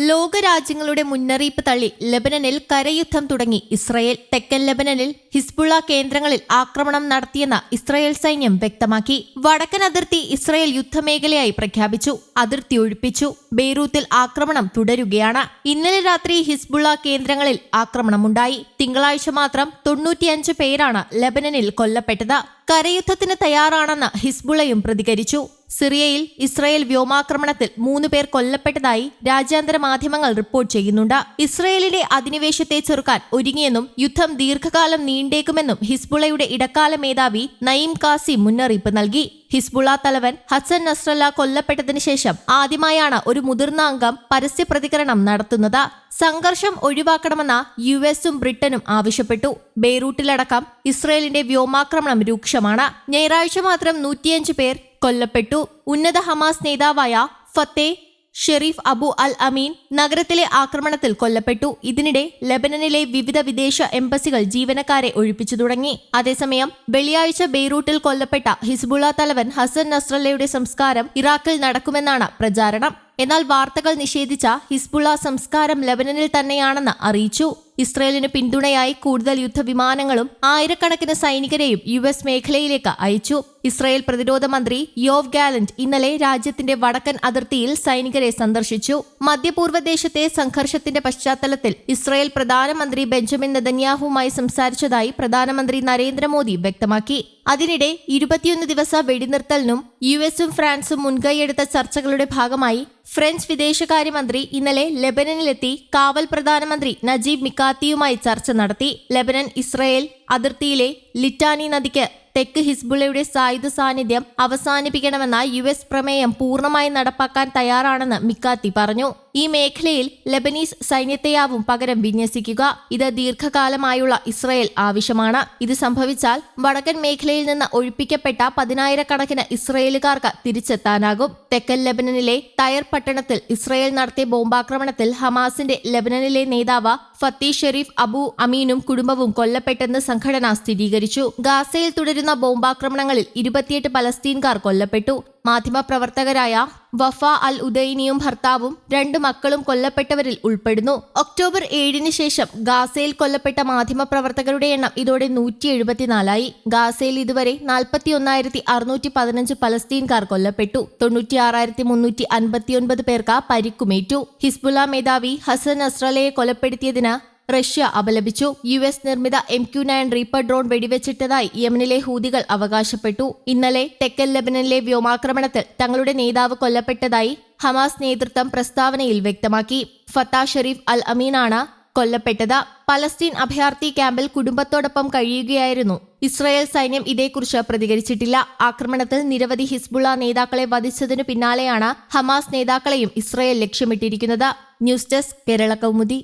ലോകരാജ്യങ്ങളുടെ മുന്നറിയിപ്പ് തള്ളി ലബനനിൽ കരയുദ്ധം തുടങ്ങി. ഇസ്രയേൽ തെക്കൻ ലബനനിൽ ഹിസ്ബുള്ള കേന്ദ്രങ്ങളിൽ ആക്രമണം നടത്തിയെന്ന് ഇസ്രയേൽ സൈന്യം വ്യക്തമാക്കി. വടക്കൻ അതിർത്തി ഇസ്രയേൽ യുദ്ധമേഖലയായി പ്രഖ്യാപിച്ചു. അതിർത്തി ഒഴിപ്പിച്ചു. ബെയ്റൂത്തിൽ ആക്രമണം തുടരുകയാണ്. ഇന്നലെ രാത്രി ഹിസ്ബുള്ള കേന്ദ്രങ്ങളിൽ ആക്രമണമുണ്ടായി. തിങ്കളാഴ്ച മാത്രം തൊണ്ണൂറ്റിയഞ്ച് പേരാണ് ലബനനിൽ കൊല്ലപ്പെട്ടത്. കരയുദ്ധത്തിന് തയ്യാറാണെന്ന് ഹിസ്ബുള്ളയും പ്രതികരിച്ചു. സിറിയയിൽ ഇസ്രായേൽ വ്യോമാക്രമണത്തിൽ മൂന്ന് പേർ കൊല്ലപ്പെട്ടതായി രാജ്യാന്തര മാധ്യമങ്ങൾ റിപ്പോർട്ട് ചെയ്യുന്നുണ്ട്. ഇസ്രയേലിന്റെ അധിനിവേശത്തെ ചെറുക്കാൻ ഒരുങ്ങിയെന്നും യുദ്ധം ദീർഘകാലം നീണ്ടേക്കുമെന്നും ഹിസ്ബുളയുടെ ഇടക്കാല മേധാവി നയിം കാസി മുന്നറിയിപ്പ് നൽകി. ഹിസ്ബുള തലവൻ ഹസൻ നസ്രല്ല കൊല്ലപ്പെട്ടതിനു ശേഷം ആദ്യമായാണ് ഒരു മുതിർന്ന അംഗം പരസ്യ പ്രതികരണം നടത്തുന്നത്. സംഘർഷം ഒഴിവാക്കണമെന്ന യു എസും ബ്രിട്ടനും ആവശ്യപ്പെട്ടു. ബെയ്റൂട്ടിലടക്കം ഇസ്രയേലിന്റെ വ്യോമാക്രമണം രൂക്ഷമാണ്. ഞായറാഴ്ച മാത്രം നൂറ്റിയഞ്ച് പേർ കൊല്ലപ്പെട്ടു. ഉന്നത ഹമാസ് നേതാവായ ഫത്തേ ഷെരീഫ് അബു അൽ അമീൻ നഗരത്തിലെ ആക്രമണത്തിൽ കൊല്ലപ്പെട്ടു. ഇതിനിടെ ലബനനിലെ വിവിധ വിദേശ എംബസികൾ ജീവനക്കാരെ ഒഴിപ്പിച്ചു തുടങ്ങി. അതേസമയം വെള്ളിയാഴ്ച ബെയ്റൂട്ടിൽ കൊല്ലപ്പെട്ട ഹിസ്ബുള്ള തലവൻ ഹസൻ നസ്രല്ലയുടെ സംസ്കാരം ഇറാഖിൽ നടക്കുമെന്നാണ് പ്രചാരണം. എന്നാൽ വാർത്തകൾ നിഷേധിച്ച ഹിസ്ബുള്ള സംസ്കാരം ലബനനിൽ തന്നെയാണെന്ന് അറിയിച്ചു. ഇസ്രയേലിന് പിന്തുണയായി കൂടുതൽ യുദ്ധവിമാനങ്ങളും ആയിരക്കണക്കിന് സൈനികരെയും യു എസ് മേഖലയിലേക്ക് അയച്ചു. ഇസ്രയേൽ പ്രതിരോധ മന്ത്രി യോവ് ഗാലന്റ് ഇന്നലെ രാജ്യത്തിന്റെ വടക്കൻ അതിർത്തിയിൽ സൈനികരെ സന്ദർശിച്ചു. മധ്യപൂർവ ദേശത്തെ സംഘർഷത്തിന്റെ പശ്ചാത്തലത്തിൽ ഇസ്രയേൽ പ്രധാനമന്ത്രി ബെഞ്ചമിൻ നെതന്യാഹുവുമായി സംസാരിച്ചതായി പ്രധാനമന്ത്രി നരേന്ദ്രമോദി വ്യക്തമാക്കി. അതിനിടെ ഇരുപത്തിയൊന്ന് ദിവസ വെടിനിർത്തലിനും യു എസും ഫ്രാൻസും മുൻകൈയെടുത്ത ചർച്ചകളുടെ ഭാഗമായി ഫ്രഞ്ച് വിദേശകാര്യമന്ത്രി ഇന്നലെ ലെബനനിലെത്തി. കാവൽ പ്രധാനമന്ത്രി നജീബ് മിക്കാത്തിയുമായി ചർച്ച നടത്തി ലെബനൻ ഇസ്രയേൽ അതിർത്തിയിലെ ലിറ്റാനി നദിക്ക് തെക്ക് ഹിസ്ബുള്ളയുടെ സായുധ സാന്നിധ്യം അവസാനിപ്പിക്കണമെന്ന യു എസ് പ്രമേയം പൂർണമായി നടപ്പാക്കാൻ തയ്യാറാണെന്ന് മിക്കാത്തി പറഞ്ഞു. ഈ മേഖലയിൽ ലബനീസ് സൈന്യത്തെയാവും പകരം വിന്യസിക്കുക. ഇത് ദീർഘകാലമായുള്ള ഇസ്രയേൽ ആവശ്യമാണ്. ഇത് സംഭവിച്ചാൽ വടക്കൻ മേഖലയിൽ നിന്ന് ഒഴിപ്പിക്കപ്പെട്ട പതിനായിരക്കണക്കിന് ഇസ്രയേലുകാർക്ക് തിരിച്ചെത്താനാകും. തെക്കൻ ലബനനിലെ തയർ പട്ടണത്തിൽ ഇസ്രയേൽ നടത്തിയ ബോംബാക്രമണത്തിൽ ഹമാസിന്റെ ലബനനിലെ നേതാവ് ഫത്തി ഷെരീഫ് അബു അമീനും കുടുംബവും കൊല്ലപ്പെട്ടെന്ന് സംഘടന സ്ഥിരീകരിച്ചു. ഗാസയിൽ തുടരുന്ന ബോംബാക്രമണങ്ങളിൽ ഇരുപത്തിയെട്ട് പലസ്തീൻകാർ കൊല്ലപ്പെട്ടു. മാധ്യമപ്രവർത്തകരായ വഫ അൽ ഉദൈനിയും ഭർത്താവും രണ്ട് മക്കളും കൊല്ലപ്പെട്ടവരിൽ ഉൾപ്പെടുന്നു. ഒക്ടോബർ ഏഴിന് ശേഷം ഗാസയിൽ കൊല്ലപ്പെട്ട മാധ്യമപ്രവർത്തകരുടെ എണ്ണം ഇതോടെ നൂറ്റി എഴുപത്തിനാലായി ഗാസയിൽ ഇതുവരെ നാൽപ്പത്തി ഒന്നായിരത്തി അറുന്നൂറ്റി പതിനഞ്ച് പലസ്തീൻകാർ കൊല്ലപ്പെട്ടു. തൊണ്ണൂറ്റിയാറായിരത്തി മുന്നൂറ്റി അൻപത്തിയൊൻപത് പേർക്ക് പരിക്കുമേറ്റു. ഹിസ്ബുല മേധാവി ഹസൻ അസ്രലയെ കൊലപ്പെടുത്തിയതിന് റഷ്യ അപലപിച്ചു. യു എസ് നിർമ്മിത M Q nine Reaper drone വെടിവെച്ചിട്ടതായി യമനിലെ ഹൂതികൾ അവകാശപ്പെട്ടു. ഇന്നലെ തെക്കൻ ലെബനനിലെ വ്യോമാക്രമണത്തിൽ തങ്ങളുടെ നേതാവ് കൊല്ലപ്പെട്ടതായി ഹമാസ് നേതൃത്വം പ്രസ്താവനയിൽ വ്യക്തമാക്കി. ഫത്താ ഷെരീഫ് അൽ അമീനാണ് കൊല്ലപ്പെട്ടത്. പലസ്തീൻ അഭയാർത്ഥി ക്യാമ്പിൽ കുടുംബത്തോടൊപ്പം കഴിയുകയായിരുന്നു. ഇസ്രായേൽ സൈന്യം ഇതേക്കുറിച്ച് പ്രതികരിച്ചിട്ടില്ല. ആക്രമണത്തിൽ നിരവധി ഹിസ്ബുള്ള നേതാക്കളെ വധിച്ചതിനു പിന്നാലെയാണ് ഹമാസ് നേതാക്കളെയും Israel ലക്ഷ്യമിട്ടിരിക്കുന്നത്. News desk Kerala Kaumudi.